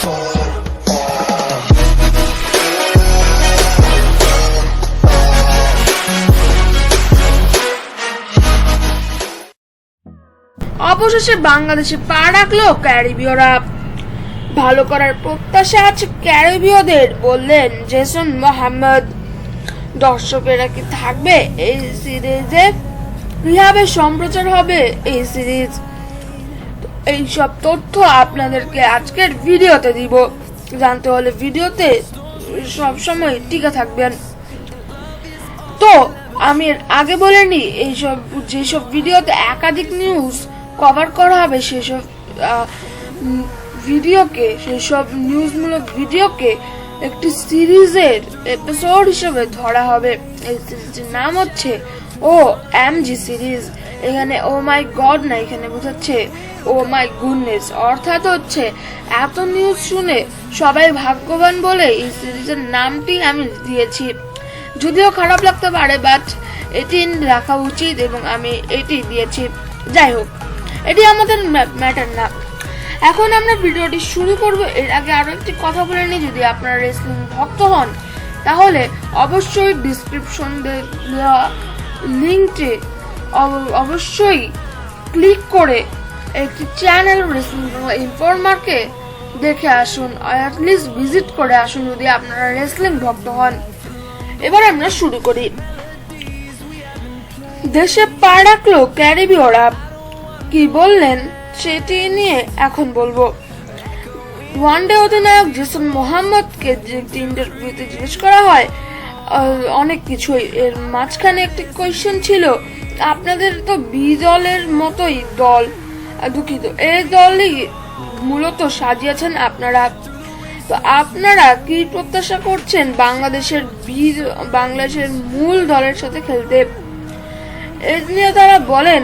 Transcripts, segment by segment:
অবশেষে বাংলাদেশে পা রাখল ক্যারিবীয়রা। ভালো করার প্রত্যাশা আছে ক্যারিবীয়দের, বললেন জেসন মোহাম্মদ। দর্শকেরা কি থাকবে এই সিরিজে? কীভাবে সম্প্রচার হবে এই সিরিজ? এই সব তথ্য আপনাদেরকে আজকের ভিডিওতে দিব। জানতে হলে ভিডিওতে সব সময় টিকে থাকবেন। তো, আমি আগে বলে নি, এইসব, যেসব ভিডিওতে একাধিক নিউজ কভার করা হবে, সেসব ভিডিওকে, সেসব নিউজমূলক ভিডিওকে একটি সিরিজের এপিসোড হিসেবে ধরা হবে। এই সিরিজের নাম হচ্ছে ও এম জি সিরিজ। এখানে ও মাই গড না, এখানে বোঝাচ্ছে ও মাই গুডনেস অর্থাৎ হচ্ছে, এত নিউজ শুনে সবাই ভাগ্যবান বলে এই সিরিজের নামটি আমি দিয়েছি। যদিও খারাপ লাগতে পারে বাট এটি রাখা উচিত এবং আমি এটি দিয়েছি। যাই হোক, এটি আমাদের ম্যাটার না। এখন আমরা ভিডিওটি শুরু করব। এর আগে আরও একটি কথা বলে নিই, যদি আপনারা রেসলিং ভক্ত হন, তাহলে অবশ্যই ডিসক্রিপশন দেওয়া লিঙ্কটি অবশ্যই ক্লিক করে একটি চ্যানেল রেসলিং ইনফরমারকে দেখে আসুন অ্যাটলিস্ট ভিজিট করে আসুন যদি আপনারা রেসলিং ভক্ত হন। এবার আমরা শুরু করি। দেশে পা রাখল ক্যারিবীয়রা কি বললেন সেটি নিয়ে এখন বলব। ওয়ানডে অধিনায়ক জেসন মোহাম্মদকে একটি ইন্টারভিউতে জিজ্ঞেস করা হয় অনেক কিছুই। এর মাঝখানে একটি কোয়েশ্চেন ছিল আপনাদের তো বি দলের মতোই দল, দুঃখিত। এই দলই মূলত সাজিয়েছেন আপনারা। তো আপনারা কি প্রত্যাশা করছেন বাংলাদেশের বি বাংলাদেশের মূল দলের সাথে খেলতে? এ নিয়ে তারা বলেন,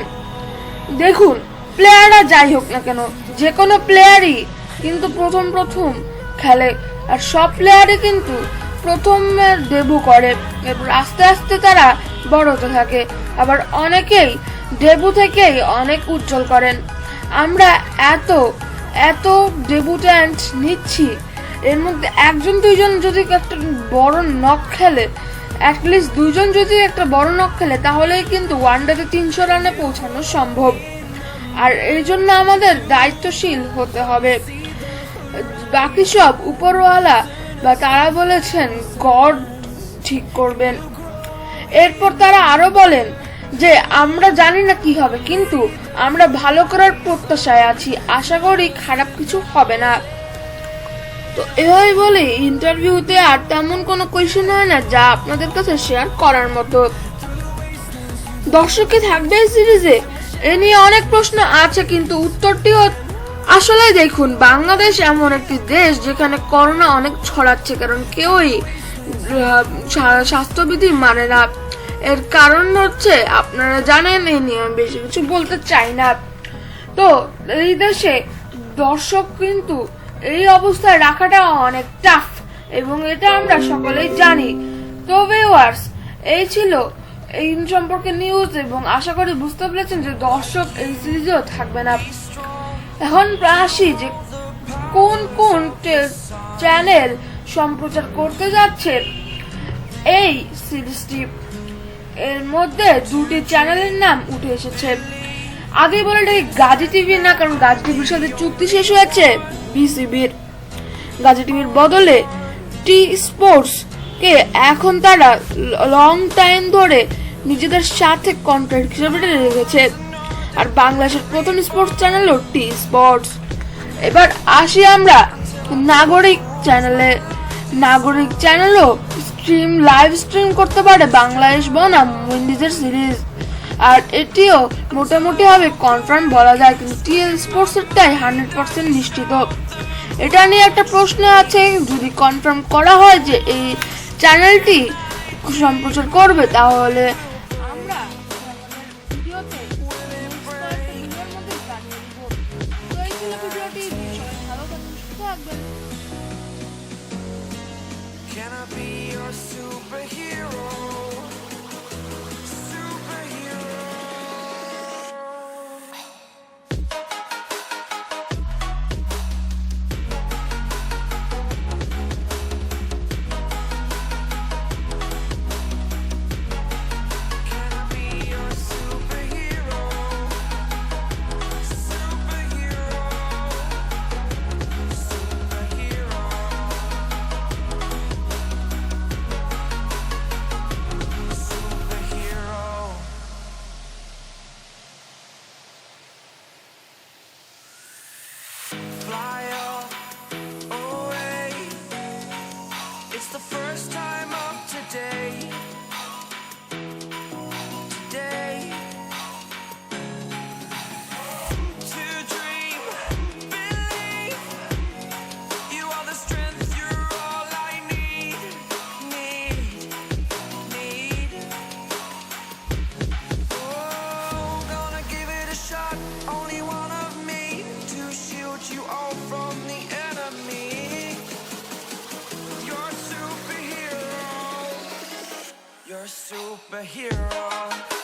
দেখুন প্লেয়াররা যাই হোক না কেন, যে কোনো প্লেয়ারই কিন্তু প্রথম প্রথম খেলে। আর সব প্লেয়ারই কিন্তু প্রথম ডেবু করে। আস্তে আস্তে তারা বড় হতে থাকে। আবার অনেকেই ডেবু থেকেই অনেক উজ্জ্বল করেন। আমরা এত এত ডেবুট্যান্ট নিচ্ছি। এর মধ্যে একজন, দুইজন যদি একটা বড় নক খেলে অ্যাটলিস্ট দুজন যদি একটা বড় নক খেলে, তাহলেই কিন্তু ওয়ানডেতে তিনশো রানে পৌঁছানো সম্ভব। আর এই জন্য আমাদের দায়িত্বশীল হতে হবে। বাকি সব উপরওয়ালা বা তারা বলেছেন, গড ঠিক করবেন। এরপর তারা আরও বলেন যে, আমরা জানি না কি হবে, কিন্তু আমরা ভালো করার প্রত্যাশায় আছি। আশা করি খারাপ কিছু হবে না। তো এভাবে বলে ইন্টারভিউতে আর তেমন কোনো কোয়েশ্চেন হয় না, যা আপনাদের কাছে শেয়ার করার মতো। দর্শকে থাকবে এই সিরিজে এ নিয়ে অনেক প্রশ্ন আছে, কিন্তু উত্তরটিও আসলে দেখুন, বাংলাদেশ এমন একটি দেশ যেখানে করোনা অনেক ছড়াচ্ছে, কারণ কেউই স্বাস্থ্যবিধি মানে না। এর কারণ হচ্ছে, আপনারা জানেন এই নিয়ে আমি বেশি কিছু বলতে চাই না। তো, এই দেশে দর্শক কিন্তু এই অবস্থায় রাখাটা অনেক টাফ এবং এটা আমরা সকলেই জানি। তো ভিউয়ার্স এই ছিল এই সম্পর্কে নিউজ এবং আশা করি বুঝতে পেরেছেন যে দর্শক এই সিরিজেও থাকবে না। এখন আসি যে কোন কোন চ্যানেল সম্প্রচার করতে যাচ্ছে। এই সিরিজটি এর মধ্যে দুটি চ্যানেলের নাম উঠে এসেছে। আগে বলে এটাকে গাজী টিভি না, কারণ গাজী টিভির সাথে চুক্তি শেষ হয়েছে বিসিবির। গাজী টিভির বদলে টি স্পোর্টস কে এখন তারা লং টাইম ধরে নিজেদের সাথে কন্ট্রাক্ট হিসেবে রেখেছে। আর বাংলাদেশের প্রথম স্পোর্টস চ্যানেল টি স্পোর্টস এবার আসি আমরা নাগরিক চ্যানেলে নাগরিক চ্যানেলও স্ট্রিম, লাইভ স্ট্রিম করতে পারে বাংলাদেশ বনাম উইন্ডিজের সিরিজ। আর এটিও মোটামুটি হবে কনফার্ম বলা যায়, কিন্তু টিএল স্পোর্টসেরটাই হান্ড্রেড পার্সেন্ট নিশ্চিত। এটা নিয়ে একটা প্রশ্ন আছে, যদি কনফার্ম করা হয় যে এই চ্যানেলটি সম্প্রচার করবে, তাহলে Can I be your superhero? superhero.